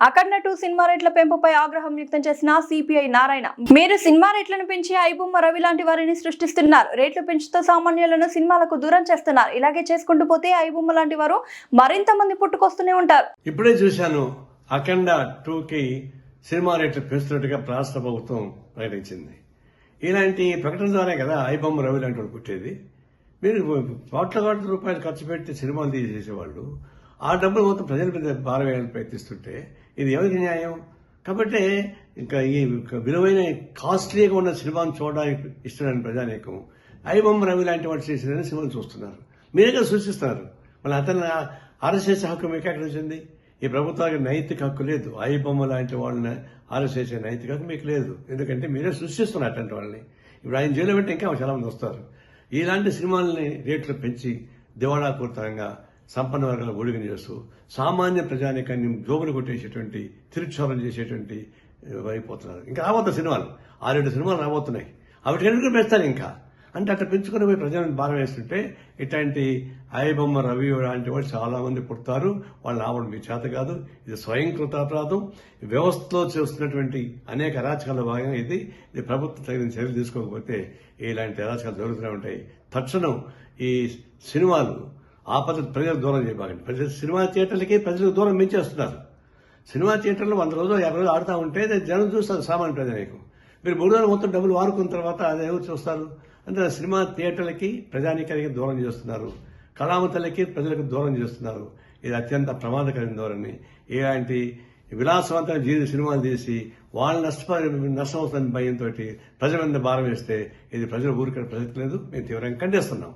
అఖండ two cinema రేట్ల పెంపుపై ఆగ్రహం వ్యక్తం చేసిన సిపిఐ నారాయణ. మీరు సినిమా రేట్లను పెంచి ఐబొమ్మ రవి లాంటి వారిని సృష్టిస్తున్నారు. రేట్లు పెంచుతూ సామాన్యులను సినిమాలకు దూరం చేస్తున్నారు. ఇలాగే చేసుకుంటూ పోతే ఐబొమ్మ లాంటి వారు మరింత మంది పుట్టుకొస్తూనే ఉంటారు. ఇప్పుడే చూశాను అఖండ టూకి సినిమా రేట్లు పెంచుతున్నట్టుగా రాష్ట్ర ప్రభుత్వం ప్రకటించింది. ఇలాంటి ప్రకటన ద్వారా కదా ఐబొమ్మ రవి లాంటి వాడు పుట్టేది. మీరు కోట్ల కోట్ల రూపాయలు ఖర్చు పెట్టి సినిమాలు తీసేసేవాళ్ళు. ఆ డబ్బులు మొత్తం ప్రజల మీద భారవేయాలని ప్రయత్నిస్తుంటే ఇది ఎవరికి న్యాయం? కాబట్టి ఇంకా ఈ విలువైన కాస్ట్లీగా ఉన్న సినిమాను చూడడానికి ఇష్టమైన ప్రజానీకం ఐబొమ్మ రవి లాంటి వాడు చేసిన సినిమాలు చూస్తున్నారు. మీరే సూచిస్తున్నారు. మళ్ళీ అతను అరెస్ట్ చేసే హక్కు మీకు ఎక్కడ వచ్చింది? ఈ ప్రభుత్వానికి నైతిక హక్కు లేదు. ఐబొమ్మ లాంటి వాళ్ళని అరెస్ట్ చేసే నైతిక హక్కు మీకు లేదు. ఎందుకంటే మీరే సృష్టిస్తున్నారు అటువంటి వాళ్ళని. ఇప్పుడు ఆయన జైలు పెట్టి ఇంకా చాలామంది వస్తారు. ఇలాంటి సినిమాలని రేట్లు పెంచి దివాళాపూరితంగా సంపన్న వర్గాల ఊడిగం చేస్తూ సామాన్య ప్రజానికాన్ని జోగులు కొట్టేసేటువంటి తిరుక్షోభం చేసేటువంటి అయిపోతున్నారు ఇంకా రాబోతున్న సినిమాలు. ఆరేడు సినిమాలు రాబోతున్నాయి. అవి ఎందుకు పెంచుతారు ఇంకా? అంటే అట్లా పెంచుకుని పోయి ప్రజలను భారం వేస్తుంటే ఇట్లాంటి అయబొమ్మ రవి లాంటి వాళ్ళు చాలామంది పుడతారు. వాళ్ళు రావడం మీ చేత కాదు. ఇది స్వయంకృత అపరాధం వ్యవస్థలో చేస్తున్నటువంటి అనేక అరాచకాల భాగంగా ఇది. ఇది ప్రభుత్వం తగిన చర్యలు తీసుకోకపోతే ఇలాంటి అరాచకాలు జరుగుతూనే ఉంటాయి. తక్షణం ఈ సినిమాలు ఆ పద్ధతి ప్రజలకు దూరం చేయబాకండి. ప్రజలు సినిమా థియేటర్లకి ప్రజలకు దూరం మించేస్తున్నారు. సినిమా థియేటర్లో వంద రోజులు యాభై రోజులు ఆడుతూ ఉంటే జనం చూస్తారు సామాన్య ప్రజలకు మీరు మూడు రోజులు మొత్తం డబ్బులు వాడుకున్న తర్వాత అది ఎవరు చూస్తారు? అంటే సినిమా థియేటర్లకి ప్రజానీకానికి దూరం చేస్తున్నారు. కళామతలకి ప్రజలకు దూరం చేస్తున్నారు. ఇది అత్యంత ప్రమాదకరమైన ధోరణి. ఇలాంటి విలాసవంతమైన జీవిత సినిమాలు తీసి వాళ్ళు నష్టపరి నష్టం అవుతుందని భయంతో ప్రజల మీద భారం వేస్తే ఇది ప్రజలు ఊరికే ప్రసక్తి లేదు మేము తీవ్రంగా ఖండిస్తున్నాం.